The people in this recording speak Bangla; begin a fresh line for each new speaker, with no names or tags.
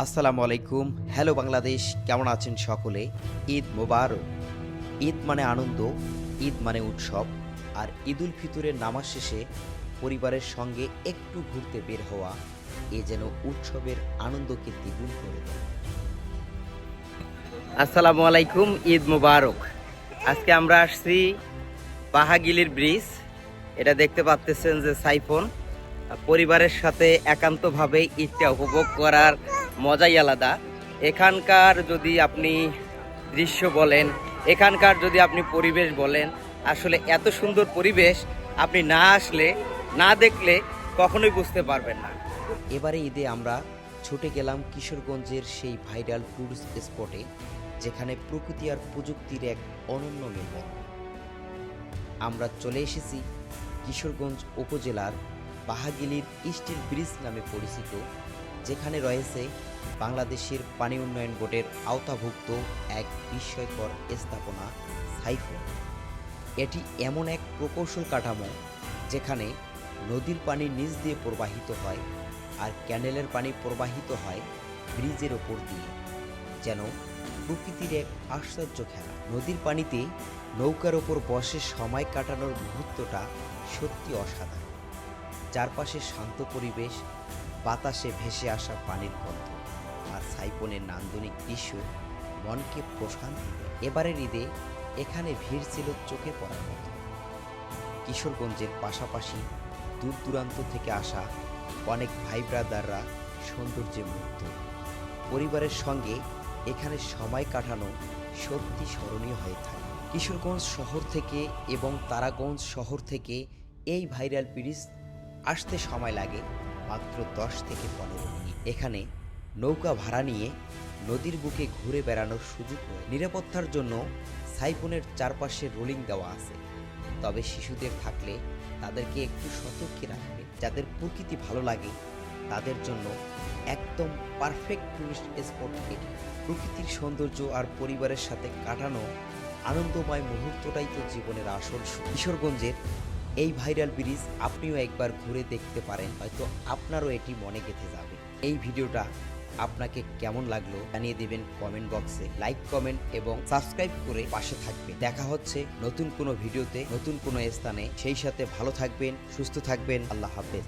আসসালামু আলাইকুম। হ্যালো বাংলাদেশ, কেমন আছেন সকলে? ঈদ মোবারক। ঈদ মানে আনন্দ, ঈদ মানে উৎসব, আর ঈদুল ফিতরের নামাজ শেষে পরিবারের সঙ্গে একটু ঘুরতে বের হওয়া, এ যেন উৎসবের আনন্দকে দ্বিগুণ করে আসসালামু আলাইকুম, ঈদ মোবারক। আজকে আমরা আসছি বাহাগিলির ব্রিজ। এটা দেখতে পাচ্তেছেন যে সাইফোন। পরিবারের সাথে একান্তভাবে ঈদটা উপভোগ করার মজাই আলাদা। এখানকার যদি আপনি দৃশ্য বলেন, এখানকার যদি আপনি পরিবেশ বলেন, আসলে এত সুন্দর পরিবেশ আপনি না আসলে, না দেখলে কখনোই বুঝতে পারবেন না। এবারে ঈদে আমরা ছুটে গেলাম কিশোরগঞ্জের সেই ভাইরাল ট্যুরিস্ট স্পটে যেখানে প্রকৃতি আর প্রযুক্তির এক অনন্য মেলবন্ধন। আমরা চলে এসেছি কিশোরগঞ্জ উপজেলার বাহাগিলির স্টিল ব্রিজ নামে পরিচিত যেখানে রয়েছে বাংলাদেশের পানি উন্নয়ন বোর্ডের আওতাভুক্ত এক বিস্ময়কর স্থাপনা সাইফোন এটি এমন এক প্রকৌশল কাঠামো যেখানে নদীর পানি নিচ দিয়ে প্রবাহিত হয় আর ক্যানেলের পানি প্রবাহিত হয় ব্রিজের ওপর দিয়ে, যেন প্রকৃতির এক আশ্চর্য খেলা। নদীর পানিতে নৌকার ওপর বসে সময় কাটানোর মুহূর্তটা সত্যি অসাধারণ। চারপাশে শান্ত পরিবেশ বাতাসে ভেসে আসা পানির গন্ধ আর সাইপনের নান্দনিক দৃশ্য মনকে প্রশান্তি এবারের ঈদে এখানে ভিড় ছিল চোখে পড়ার মতো। কিশোরগঞ্জের পাশাপাশি দূর দূরান্ত থেকে আসা অনেক ভাই ব্রাদাররা সৌন্দর্যে মুগ্ধ। পরিবারের সঙ্গে এখানে সময় কাটানো সত্যি স্মরণীয় হয়ে থাকে। কিশোরগঞ্জ শহর থেকে এবং তারাগঞ্জ শহর থেকে এই ভাইরাল ব্রিজ আসতে সময় লাগে মাত্র দশ থেকে পনেরো মিনিট। এখানে নৌকা ভাড়া নিয়ে নদীর বুকে ঘুরে বেড়ানোর সুযোগ নিরাপত্তার জন্য সাইফোনের চারপাশে রোলিং দেওয়া আছে। তবে শিশুদের থাকলে তাদেরকে একটু সতর্কে রাখবে। যাদের প্রকৃতি ভালো লাগে, তাদের জন্য একদম পারফেক্ট টুরিস্ট স্পট এটি। প্রকৃতির সৌন্দর্য আর পরিবারের সাথে কাটানো আনন্দময় মুহূর্তটাই তো জীবনের আসল কিশোরগঞ্জের এই ভাইরাল ব্রিজ আপনিও একবার ঘুরে দেখতে পারেন, হয়তো আপনারও এটি মনে গেঁথে যাবে। এই ভিডিওটা আপনাকে কেমন লাগল জানিয়ে দেবেন কমেন্ট বক্সে লাইক কমেন্ট এবং সাবস্ক্রাইব করে পাশে থাকবে দেখা হচ্ছে নতুন কোনো ভিডিওতে, নতুন কোনো স্থানে। সেই সাথে ভালো থাকবেন, সুস্থ থাকবেন। আল্লাহ হাফেজ।